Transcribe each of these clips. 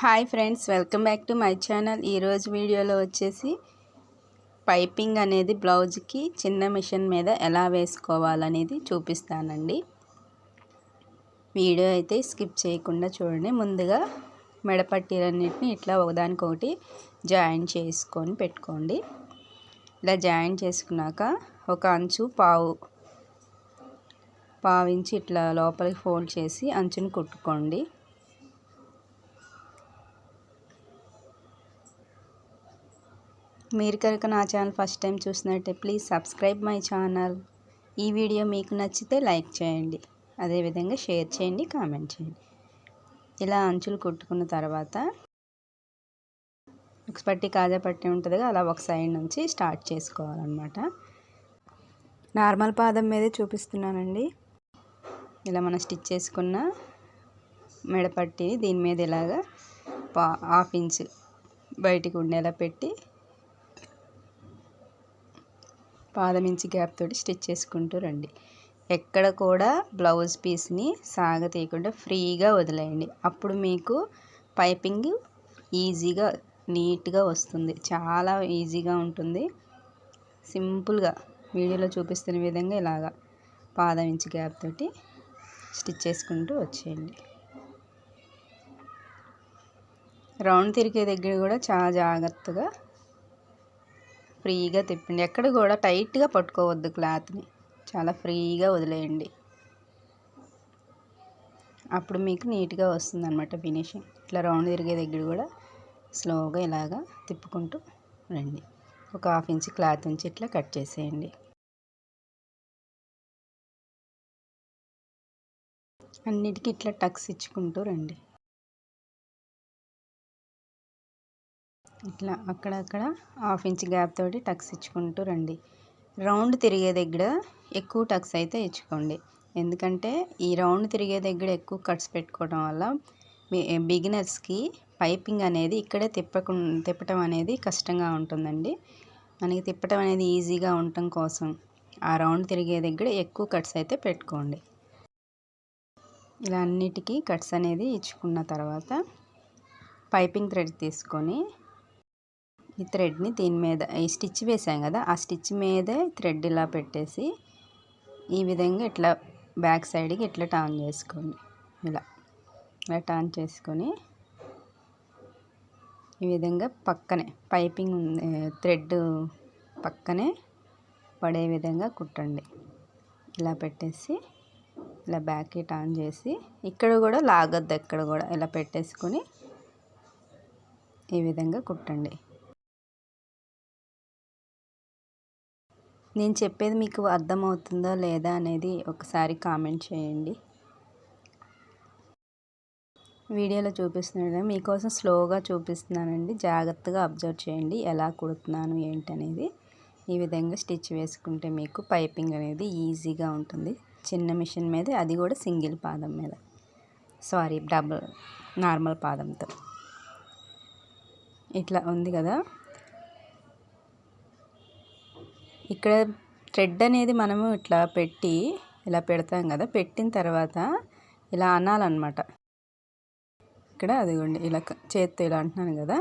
Hi friends welcome back to my channel. ఈరోజు వీడియోలో వచ్చేసి పైపింగ్ అనేది బ్లౌజ్కి చిన్న మిషన్ మీద ఎలా వేసుకోవాలనేది చూపిస్తానండి. వీడియో అయితే స్కిప్ చేయకుండా చూడండి. ముందుగా మెడపట్టీలన్నింటినీ ఇట్లా ఒకదానికొకటి జాయిన్ చేసుకొని పెట్టుకోండి. ఇలా జాయిన్ చేసుకున్నాక ఒక అంచు పావు పావించి ఇట్లా లోపలికి ఫోల్డ్ చేసి అంచుని కుట్టుకోండి. మీరు కనుక నా ఛానల్ ఫస్ట్ టైం చూసినట్టే ప్లీజ్ సబ్స్క్రైబ్ మై ఛానల్. ఈ వీడియో మీకు నచ్చితే లైక్ చేయండి. అదేవిధంగా షేర్ చేయండి కామెంట్ చేయండి. ఇలా అంచులు కుట్టుకున్న తర్వాత ఒక పట్టి కాజా పట్టి ఉంటుంది అలా ఒక సైడ్ నుంచి స్టార్ట్ చేసుకోవాలన్నమాట. నార్మల్ పాదం మీదే చూపిస్తున్నానండి. ఇలా మనం స్టిచ్ చేసుకున్న మెడపట్టి దీని మీద ఇలాగా హాఫ్ ఇంచ్ బయటికి ఉండేలా పెట్టి పాదమించి గ్యాప్ తోటి స్టిచ్ చేసుకుంటూ రండి. ఎక్కడ కూడా బ్లౌజ్ పీస్ని సాగతీయకుండా ఫ్రీగా వదిలేయండి. అప్పుడు మీకు పైపింగ్ ఈజీగా నీట్గా వస్తుంది. చాలా ఈజీగా ఉంటుంది. సింపుల్గా వీడియోలో చూపిస్తున్న విధంగా ఇలాగా పాదం ఇంచి గ్యాప్ తోటి స్టిచ్ చేసుకుంటూ వచ్చేయండి. రౌండ్ తిరిగే దగ్గర కూడా చాలా జాగ్రత్తగా ఫ్రీగా తిప్పండి. ఎక్కడ కూడా టైట్గా పట్టుకోవద్దు క్లాత్ని. చాలా ఫ్రీగా వదిలేయండి. అప్పుడు మీకు నీట్గా వస్తుంది అనమాట ఫినిషింగ్. ఇట్లా రౌండ్ తిరిగే దగ్గర కూడా స్లోగా ఇలాగా తిప్పుకుంటూ రండి. ఒక హాఫ్ ఇంచ్ క్లాత్ ఉంచి ఇట్లా కట్ చేసేయండి. అన్నిటికీ ఇట్లా టక్స్ ఇచ్చుకుంటూ రండి. ఇట్లా అక్కడక్కడ హాఫ్ ఇంచ్ గ్యాప్ తోటి టక్స్ ఇచ్చుకుంటూ రండి. రౌండ్ తిరిగే దగ్గర ఎక్కువ టక్స్ అయితే ఇచ్చుకోండి. ఎందుకంటే ఈ రౌండ్ తిరిగే దగ్గర ఎక్కువ కట్స్ పెట్టుకోవడం వల్ల బిగినర్స్కి పైపింగ్ అనేది ఇక్కడే తిప్పకు తిప్పటం అనేది కష్టంగా ఉంటుందండి. మనకి తిప్పటం అనేది ఈజీగా ఉండటం కోసం ఆ రౌండ్ తిరిగే దగ్గర ఎక్కువ కట్స్ అయితే పెట్టుకోండి. ఇలా అన్నిటికీ కట్స్ అనేది ఇచ్చుకున్న తర్వాత పైపింగ్ థ్రెడ్ తీసుకొని ఈ థ్రెడ్ని దీని మీద ఈ స్టిచ్ వేసాం కదా ఆ స్టిచ్ మీదే థ్రెడ్ ఇలా పెట్టేసి ఈ విధంగా ఇట్లా బ్యాక్ సైడ్కి ఇట్లా టర్న్ చేసుకోండి ఇలా ఇలా టర్న్ చేసుకొని ఈ విధంగా పక్కనే పైపింగ్ థ్రెడ్ పక్కనే పడే విధంగా కుట్టండి. ఇలా పెట్టేసి ఇలా బ్యాక్కి టర్న్ చేసి ఇక్కడ కూడా లాగద్దు ఎక్కడ కూడా ఇలా పెట్టేసుకొని ఈ విధంగా కుట్టండి. నేను చెప్పేది మీకు అర్థమవుతుందో లేదా అనేది ఒకసారి కామెంట్ చేయండి. వీడియోలో చూపిస్తున్నాడు మీకోసం స్లోగా చూపిస్తున్నానండి. జాగ్రత్తగా అబ్జర్వ్ చేయండి. ఎలా కుడుతున్నాను ఏంటనేది. ఈ విధంగా స్టిచ్ వేసుకుంటే మీకు పైపింగ్ అనేది ఈజీగా ఉంటుంది. చిన్న మిషన్ మీద అది కూడా సింగిల్ పాదం మీద. సారీ డబుల్ నార్మల్ పాదంతో. ఇట్లా ఉంది కదా. ఇక్కడ థ్రెడ్ అనేది మనము ఇట్లా పెట్టి ఇలా పెడతాం కదా పెట్టిన తర్వాత ఇలా అనాలన్నమాట. ఇక్కడ అదిగోండి ఇలా చేత్తో ఇలా అంటున్నాను కదా.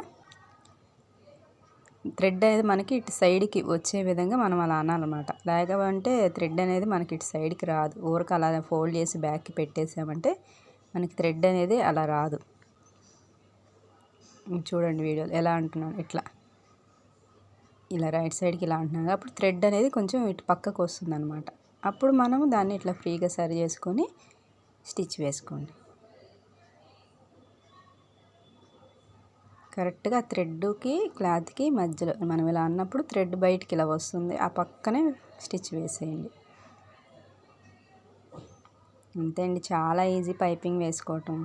థ్రెడ్ అనేది మనకి ఇటు సైడ్కి వచ్చే విధంగా మనం అలా అనాలన్నమాట. లేకపోతే థ్రెడ్ అనేది మనకి ఇటు సైడ్కి రాదు. ఊరికి అలా ఫోల్డ్ చేసి బ్యాక్కి పెట్టేసామంటే మనకి థ్రెడ్ అనేది అలా రాదు. చూడండి వీడియోలు ఎలా అంటున్నాను ఇట్లా. ఇలా రైట్ సైడ్కి ఇలా అంటున్నాం అప్పుడు థ్రెడ్ అనేది కొంచెం ఇటు పక్కకు వస్తుంది అనమాట అప్పుడు మనము దాన్ని ఇట్లా ఫ్రీగా సరి చేసుకొని స్టిచ్ వేసుకోండి. కరెక్ట్గా థ్రెడ్కి క్లాత్కి మధ్యలో మనం ఇలా అన్నప్పుడు థ్రెడ్ బయటికి ఇలా వస్తుంది. ఆ పక్కనే స్టిచ్ వేసేయండి. అంతే అండి చాలా ఈజీ పైపింగ్ వేసుకోవటం.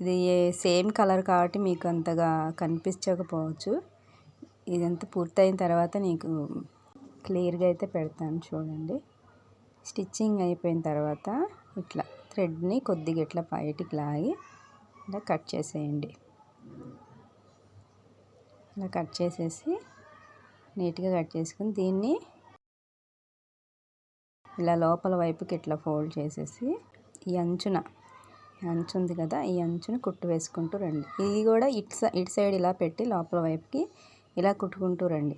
ఇది సేమ్ కలర్ కాబట్టి మీకు అంతగా కనిపించకపోవచ్చు. ఇదంతా పూర్తయిన తర్వాత నీకు క్లియర్గా అయితే పెడతాను చూడండి. స్టిచ్చింగ్ అయిపోయిన తర్వాత ఇట్లా థ్రెడ్ని కొద్దిగా ఇట్లా బయటికి లాగి ఇలా కట్ చేసేయండి. ఇలా కట్ చేసేసి నీట్గా కట్ చేసుకుని దీన్ని ఇలా లోపల వైపుకి ఇట్లా ఫోల్డ్ చేసేసి ఈ అంచున అంచు ఉంది కదా ఈ అంచుని కుట్టు వేసుకుంటూ రండి. ఇది కూడా ఇటు ఇటు సైడ్ ఇలా పెట్టి లోపల వైపుకి ఇలా కుట్టుకుంటూ రండి.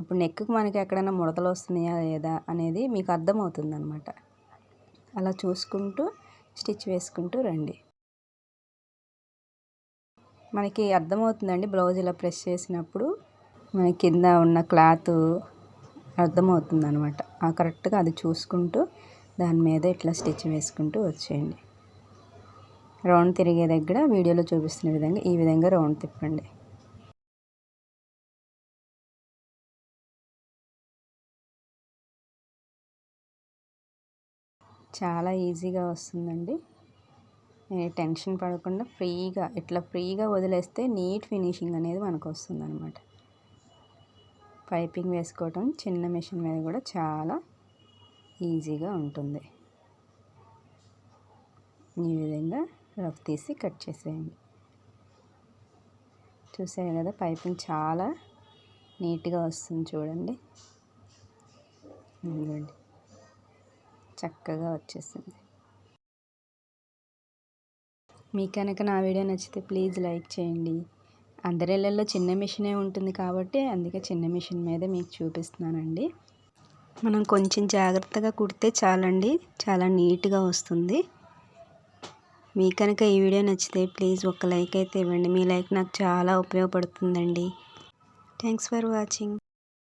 ఇప్పుడు నెక్కి మనకి ఎక్కడైనా ముడతలు వస్తున్నాయా లేదా అనేది మీకు అర్థమవుతుంది అనమాట అలా చూసుకుంటూ స్టిచ్ వేసుకుంటూ రండి. మనకి అర్థమవుతుందండి బ్లౌజ్ ఇలా ప్రెస్ చేసినప్పుడు మన కింద ఉన్న క్లాత్ అర్థమవుతుంది అనమాట ఆ కరెక్ట్గా అది చూసుకుంటూ దాని మీద ఇట్లా స్టిచ్ వేసుకుంటూ వచ్చేయండి. రౌండ్ తిరిగే దగ్గర వీడియోలో చూపిస్తున్న విధంగా ఈ విధంగా రౌండ్ తిప్పండి. చాలా ఈజీగా వస్తుందండి. టెన్షన్ పడకుండా ఫ్రీగా ఇట్లా ఫ్రీగా వదిలేస్తే నీట్ ఫినిషింగ్ అనేది మనకు వస్తుంది అనమాట పైపింగ్ వేసుకోవటం చిన్న మిషన్ మీద కూడా చాలా ఈజీగా ఉంటుంది. ఈ విధంగా రఫ్ తీసి కట్ చేసేయండి. చూసారు కదా పైపింగ్ చాలా నీట్గా వస్తుంది చూడండి. చక్కగా వచ్చేసింది. మీ కనుక నా వీడియో నచ్చితే ప్లీజ్ లైక్ చేయండి. అందరిళ్ళల్లో చిన్న మిషనే ఉంటుంది కాబట్టి అందుకే చిన్న మిషన్ మీద మీకు చూపిస్తున్నానండి. మనం కొంచెం జాగ్రత్తగా కుడితే చాలండి. చాలా నీట్గా వస్తుంది. మీ కనుక ఈ వీడియో నచ్చితే ప్లీజ్ ఒక లైక్ అయితే ఇవ్వండి. మీ లైక్ నాకు చాలా ఉపయోగపడుతుందండి. Thanks for watching.